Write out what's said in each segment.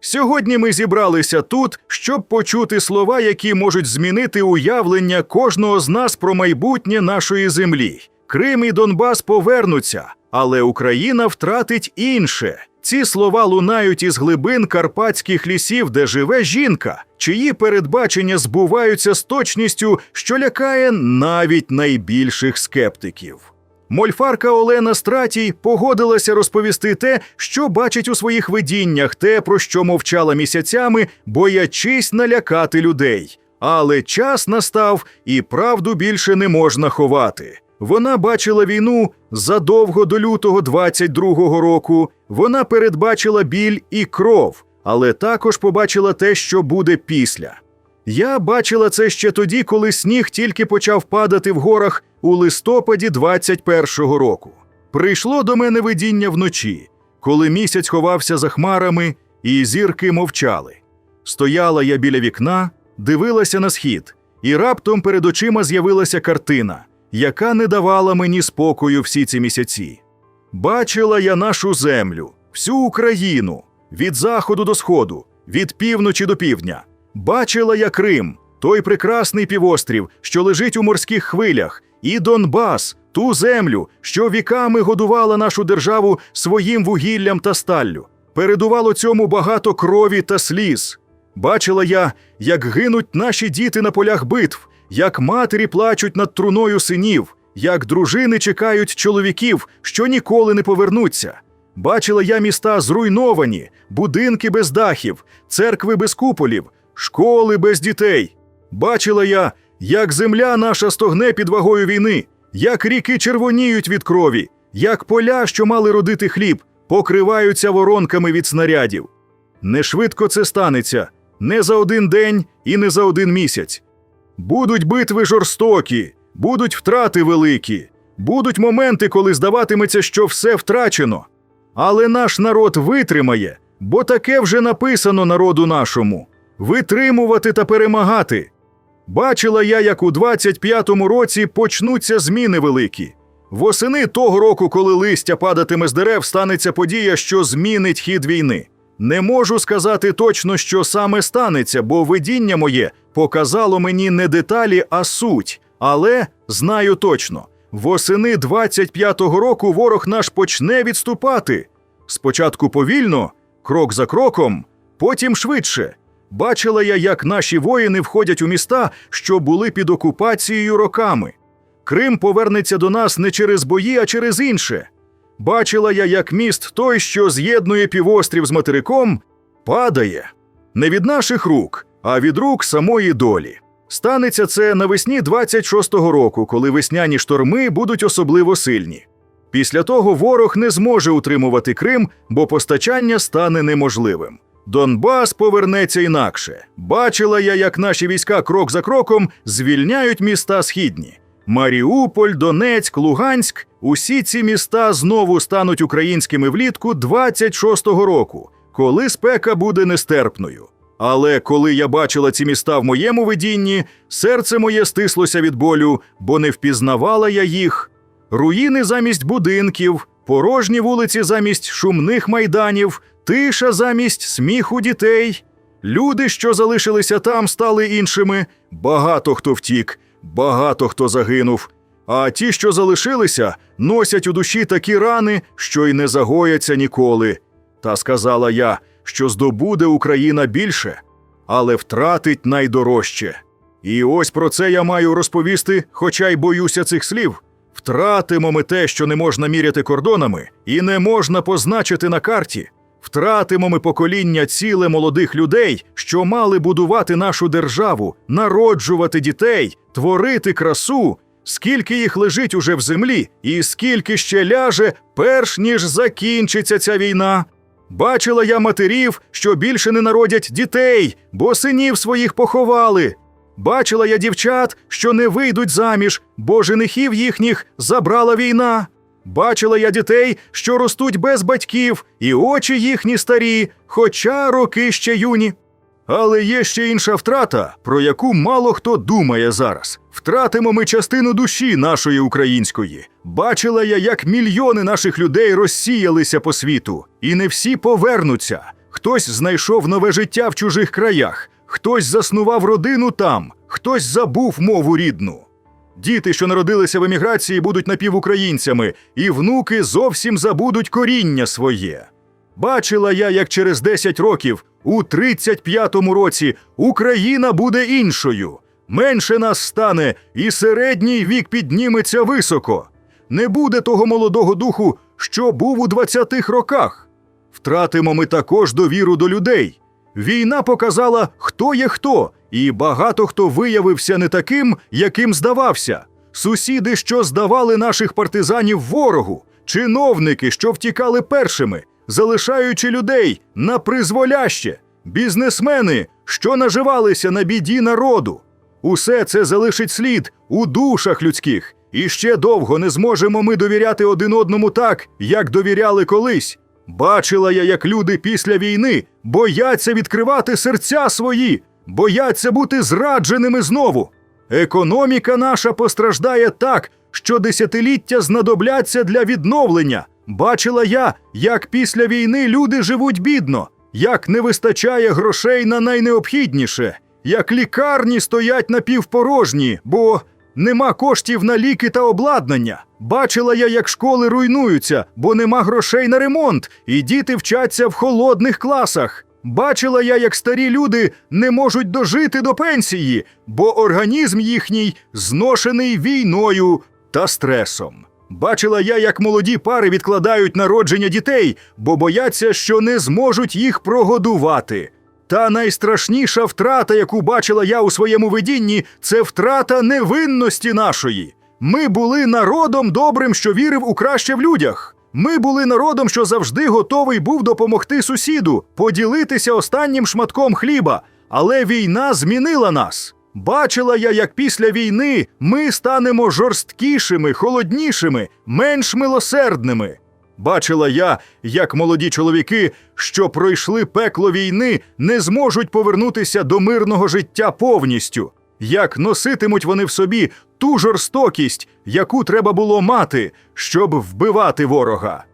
Сьогодні ми зібралися тут, щоб почути слова, які можуть змінити уявлення кожного з нас про майбутнє нашої землі. Крим і Донбас повернуться, але Україна втратить інше. Ці слова лунають із глибин карпатських лісів, де живе жінка, чиї передбачення збуваються з точністю, що лякає навіть найбільших скептиків. Мольфарка Олена Стратій погодилася розповісти те, що бачить у своїх видіннях, те, про що мовчала місяцями, боячись налякати людей. Але час настав, і правду більше не можна ховати. Вона бачила війну задовго до лютого 22-го року. Вона передбачила біль і кров, але також побачила те, що буде після. Я бачила це ще тоді, коли сніг тільки почав падати в горах у листопаді 21-го року. Прийшло до мене видіння вночі, коли місяць ховався за хмарами, і зірки мовчали. Стояла я біля вікна, дивилася на схід, і раптом перед очима з'явилася картина, яка не давала мені спокою всі ці місяці. Бачила я нашу землю, всю Україну, від заходу до сходу, від півночі до півдня. Бачила я Крим, той прекрасний півострів, що лежить у морських хвилях, і Донбас, ту землю, що віками годувала нашу державу своїм вугіллям та сталлю. Передувало цьому багато крові та сліз. Бачила я, як гинуть наші діти на полях битв, як матері плачуть над труною синів, як дружини чекають чоловіків, що ніколи не повернуться. Бачила я міста зруйновані, будинки без дахів, церкви без куполів, школи без дітей. Бачила я, як земля наша стогне під вагою війни, як ріки червоніють від крові, як поля, що мали родити хліб, покриваються воронками від снарядів. Не швидко це станеться, не за один день і не за один місяць. Будуть битви жорстокі, будуть втрати великі, будуть моменти, коли здаватиметься, що все втрачено. Але наш народ витримає, бо таке вже написано народу нашому витримувати та перемагати. Бачила я, як у 25-му році почнуться зміни великі. Восени того року, коли листя падатиме з дерев, станеться подія, що змінить хід війни. Не можу сказати точно, що саме станеться, бо видіння моє показало мені не деталі, а суть. Але знаю точно, восени 25-го року ворог наш почне відступати. Спочатку повільно, крок за кроком, потім швидше. Бачила я, як наші воїни входять у міста, що були під окупацією роками. Крим повернеться до нас не через бої, а через інше. Бачила я, як міст той, що з'єднує півострів з материком, падає. Не від наших рук, а від рук самої долі. Станеться це навесні 26-го року, коли весняні шторми будуть особливо сильні. Після того ворог не зможе утримувати Крим, бо постачання стане неможливим. Донбас повернеться інакше. Бачила я, як наші війська крок за кроком звільняють міста східні. Маріуполь, Донецьк, Луганськ усі ці міста знову стануть українськими влітку 26-го року, коли спека буде нестерпною. Але коли я бачила ці міста в моєму видінні, серце моє стислося від болю, бо не впізнавала я їх. Руїни замість будинків, порожні вулиці замість шумних майданів, тиша замість сміху дітей. Люди, що залишилися там, стали іншими. Багато хто втік, багато хто загинув. А ті, що залишилися, носять у душі такі рани, що й не загояться ніколи. Та сказала я, що здобуде Україна більше, але втратить найдорожче. І ось про це я маю розповісти, хоча й боюся цих слів. Втратимо ми те, що не можна міряти кордонами, і не можна позначити на карті. Втратимо ми покоління ціле молодих людей, що мали будувати нашу державу, народжувати дітей, творити красу. Скільки їх лежить уже в землі, і скільки ще ляже, перш ніж закінчиться ця війна. Бачила я матерів, що більше не народять дітей, бо синів своїх поховали. Бачила я дівчат, що не вийдуть заміж, бо женихів їхніх забрала війна. Бачила я дітей, що ростуть без батьків, і очі їхні старі, хоча роки ще юні. Але є ще інша втрата, про яку мало хто думає зараз. Втратимо ми частину душі нашої української. Бачила я, як мільйони наших людей розсіялися по світу, і не всі повернуться. Хтось знайшов нове життя в чужих краях, хтось заснував родину там, хтось забув мову рідну. Діти, що народилися в еміграції, будуть напівукраїнцями, і внуки зовсім забудуть коріння своє. Бачила я, як через 10 років, у 35-му році, Україна буде іншою. Менше нас стане, і середній вік підніметься високо. Не буде того молодого духу, що був у 20-х роках. Втратимо ми також довіру до людей. Війна показала, хто є хто, і багато хто виявився не таким, яким здавався. Сусіди, що здавали наших партизанів ворогу, чиновники, що втікали першими, залишаючи людей на призволяще, бізнесмени, що наживалися на біді народу. Усе це залишить слід у душах людських, і ще довго не зможемо ми довіряти один одному так, як довіряли колись. Бачила я, як люди після війни бояться відкривати серця свої, бояться бути зрадженими знову. Економіка наша постраждає так, що десятиліття знадобляться для відновлення. Бачила я, як після війни люди живуть бідно, як не вистачає грошей на найнеобхідніше, як лікарні стоять напівпорожні, бо нема коштів на ліки та обладнання. Бачила я, як школи руйнуються, бо нема грошей на ремонт, і діти вчаться в холодних класах. Бачила я, як старі люди не можуть дожити до пенсії, бо організм їхній зношений війною та стресом. Бачила я, як молоді пари відкладають народження дітей, бо бояться, що не зможуть їх прогодувати. Та найстрашніша втрата, яку бачила я у своєму видінні, це втрата невинності нашої. Ми були народом добрим, що вірив у краще в людях. Ми були народом, що завжди готовий був допомогти сусіду, поділитися останнім шматком хліба. Але війна змінила нас. Бачила я, як після війни ми станемо жорсткішими, холоднішими, менш милосердними. Бачила я, як молоді чоловіки, що пройшли пекло війни, не зможуть повернутися до мирного життя повністю, як носитимуть вони в собі ту жорстокість, яку треба було мати, щоб вбивати ворога.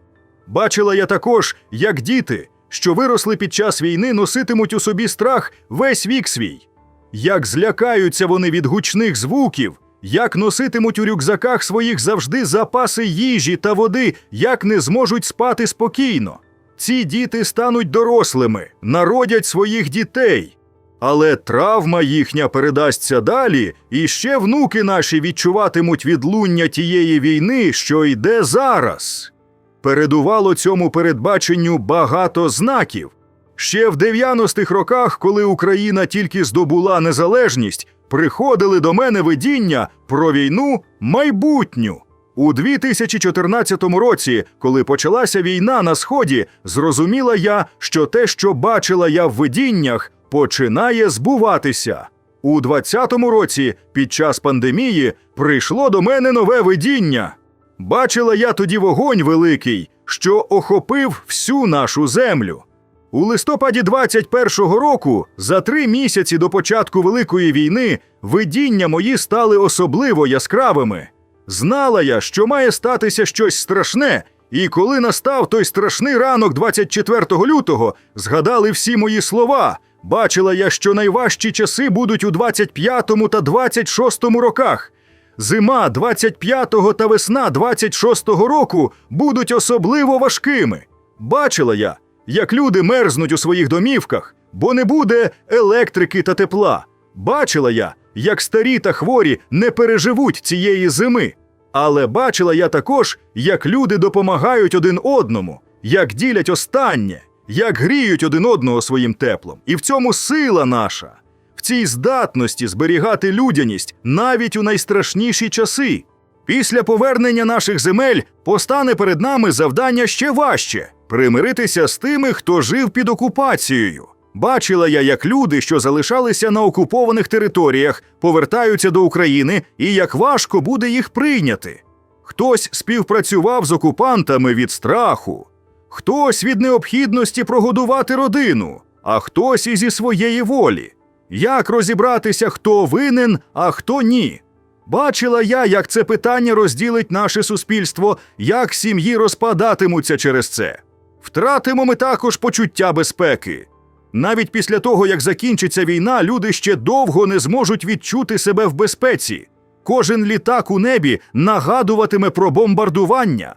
Бачила я також, як діти, що виросли під час війни, носитимуть у собі страх весь вік свій, як злякаються вони від гучних звуків, як носитимуть у рюкзаках своїх завжди запаси їжі та води, як не зможуть спати спокійно. Ці діти стануть дорослими, народять своїх дітей. Але травма їхня передасться далі, і ще внуки наші відчуватимуть відлуння тієї війни, що йде зараз. Передувало цьому передбаченню багато знаків. Ще в 90-х роках, коли Україна тільки здобула незалежність, приходили до мене видіння про війну майбутню. У 2014 році, коли почалася війна на сході, зрозуміла я, що те, що бачила я в видіннях, починає збуватися. У 2020 році, під час пандемії, прийшло до мене нове видіння. Бачила я тоді вогонь великий, що охопив всю нашу землю. У листопаді 21-го року, за три місяці до початку Великої війни, видіння мої стали особливо яскравими. Знала я, що має статися щось страшне, і коли настав той страшний ранок 24 лютого, згадали всі мої слова. Бачила я, що найважчі часи будуть у 25-му та 26-му роках. Зима 25-го та весна 26-го року будуть особливо важкими. Бачила я, як люди мерзнуть у своїх домівках, бо не буде електрики та тепла. Бачила я, як старі та хворі не переживуть цієї зими. Але бачила я також, як люди допомагають один одному, як ділять останнє, як гріють один одного своїм теплом. І в цьому сила наша, в цій здатності зберігати людяність навіть у найстрашніші часи. Після повернення наших земель постане перед нами завдання ще важче примиритися з тими, хто жив під окупацією. Бачила я, як люди, що залишалися на окупованих територіях, повертаються до України і як важко буде їх прийняти. Хтось співпрацював з окупантами від страху, хтось від необхідності прогодувати родину, а хтось і зі своєї волі. Як розібратися, хто винен, а хто ні? Бачила я, як це питання розділить наше суспільство, як сім'ї розпадатимуться через це. Втратимо ми також почуття безпеки. Навіть після того, як закінчиться війна, люди ще довго не зможуть відчути себе в безпеці. Кожен літак у небі нагадуватиме про бомбардування,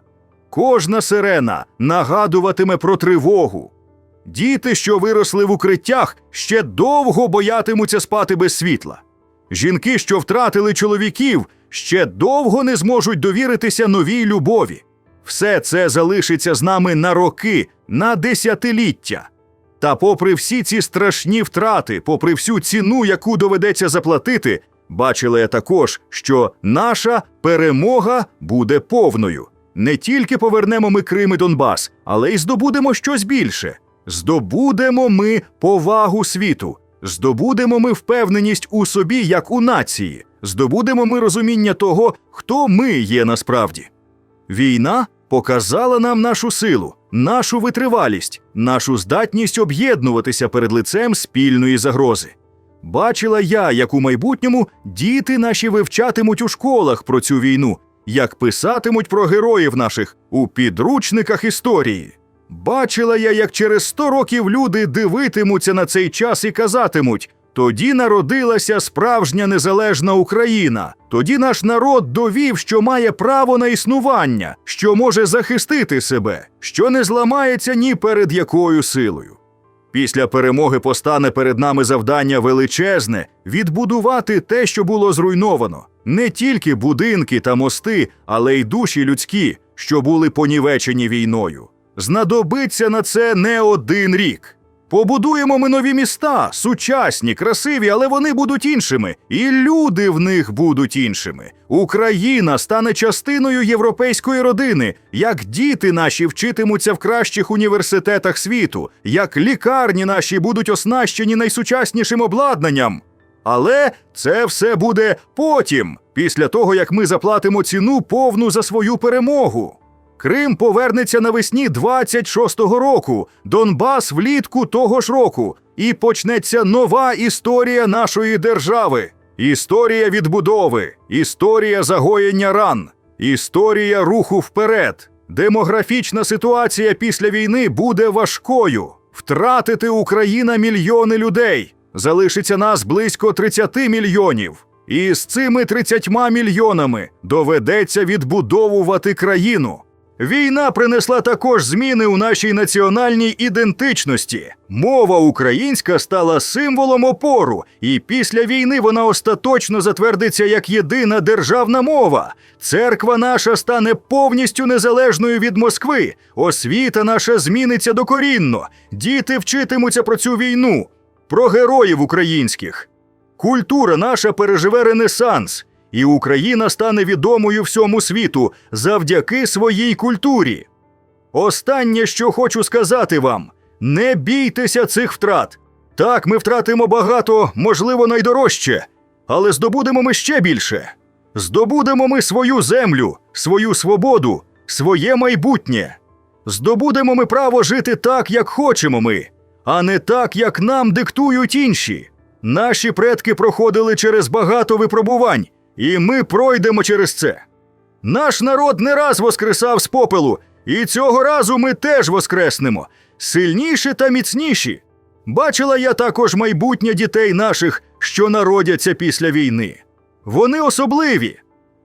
кожна сирена нагадуватиме про тривогу. Діти, що виросли в укриттях, ще довго боятимуться спати без світла. Жінки, що втратили чоловіків, ще довго не зможуть довіритися новій любові. Все це залишиться з нами на роки, на десятиліття. Та попри всі ці страшні втрати, попри всю ціну, яку доведеться заплатити, бачили також, що наша перемога буде повною. Не тільки повернемо ми Крим і Донбас, але й здобудемо щось більше. Здобудемо ми повагу світу, здобудемо ми впевненість у собі як у нації, здобудемо ми розуміння того, хто ми є насправді. Війна показала нам нашу силу, нашу витривалість, нашу здатність об'єднуватися перед лицем спільної загрози. Бачила я, як у майбутньому діти наші вивчатимуть у школах про цю війну, як писатимуть про героїв наших у підручниках історії. Бачила я, як через сто років люди дивитимуться на цей час і казатимуть: тоді народилася справжня незалежна Україна. Тоді наш народ довів, що має право на існування, що може захистити себе, що не зламається ні перед якою силою. Після перемоги постане перед нами завдання величезне відбудувати те, що було зруйновано, не тільки будинки та мости, але й душі людські, що були понівечені війною. Знадобиться на це не один рік. Побудуємо ми нові міста, сучасні, красиві, але вони будуть іншими, і люди в них будуть іншими. Україна стане частиною європейської родини, як діти наші вчитимуться в кращих університетах світу, як лікарні наші будуть оснащені найсучаснішим обладнанням. Але це все буде потім, після того як ми заплатимо ціну повну за свою перемогу. Крим повернеться навесні 26-го року, Донбас влітку того ж року, і почнеться нова історія нашої держави. Історія відбудови, історія загоєння ран, історія руху вперед. Демографічна ситуація після війни буде важкою. Втратити Україна мільйони людей. Залишиться нас близько 30 мільйонів. І з цими 30 мільйонами доведеться відбудовувати країну. Війна принесла також зміни у нашій національній ідентичності. Мова українська стала символом опору, і після війни вона остаточно затвердиться як єдина державна мова. Церква наша стане повністю незалежною від Москви. Освіта наша зміниться докорінно. Діти вчитимуться про цю війну, про героїв українських. Культура наша переживе ренесанс і Україна стане відомою всьому світу завдяки своїй культурі. Останнє, що хочу сказати вам: не бійтеся цих втрат. Так, ми втратимо багато, можливо, найдорожче, але здобудемо ми ще більше. Здобудемо ми свою землю, свою свободу, своє майбутнє. Здобудемо ми право жити так, як хочемо ми, а не так, як нам диктують інші. Наші предки проходили через багато випробувань. І ми пройдемо через це. Наш народ не раз воскресав з попелу, і цього разу ми теж воскреснемо, сильніші та міцніші. Бачила я також майбутнє дітей наших, що народяться після війни. Вони особливі.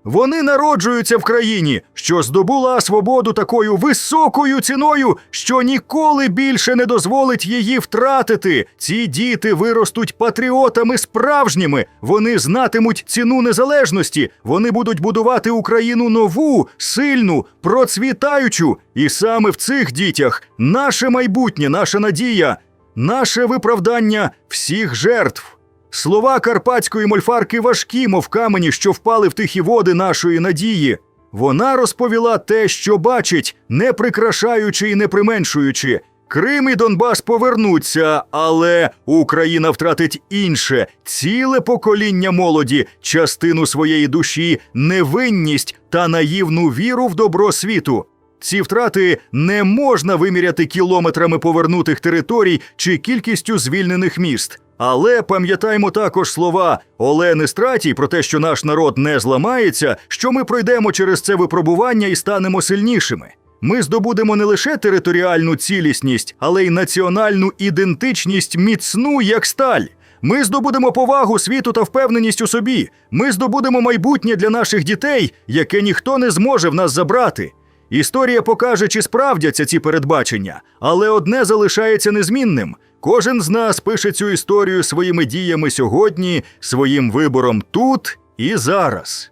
Вони народжуються в країні, що здобула свободу такою високою ціною, що ніколи більше не дозволить її втратити. Ці діти виростуть патріотами справжніми. Вони знатимуть ціну незалежності. Вони будуть будувати Україну нову, сильну, процвітаючу. І саме в цих дітях наше майбутнє, наша надія, наше виправдання всіх жертв. Слова карпатської мольфарки важкі, мов камені, що впали в тихі води нашої надії. Вона розповіла те, що бачить, не прикрашаючи і не применшуючи. Крим і Донбас повернуться, але Україна втратить інше ціле покоління молоді, частину своєї душі, невинність та наївну віру в добро світу. Ці втрати не можна виміряти кілометрами повернутих територій чи кількістю звільнених міст. Але пам'ятаймо також слова Олени Стратій про те, що наш народ не зламається, що ми пройдемо через це випробування і станемо сильнішими. Ми здобудемо не лише територіальну цілісність, але й національну ідентичність міцну, як сталь. Ми здобудемо повагу світу та впевненість у собі. Ми здобудемо майбутнє для наших дітей, яке ніхто не зможе в нас забрати. Історія покаже, чи справдяться ці передбачення, але одне залишається незмінним. Кожен з нас пише цю історію своїми діями сьогодні, своїм вибором тут і зараз.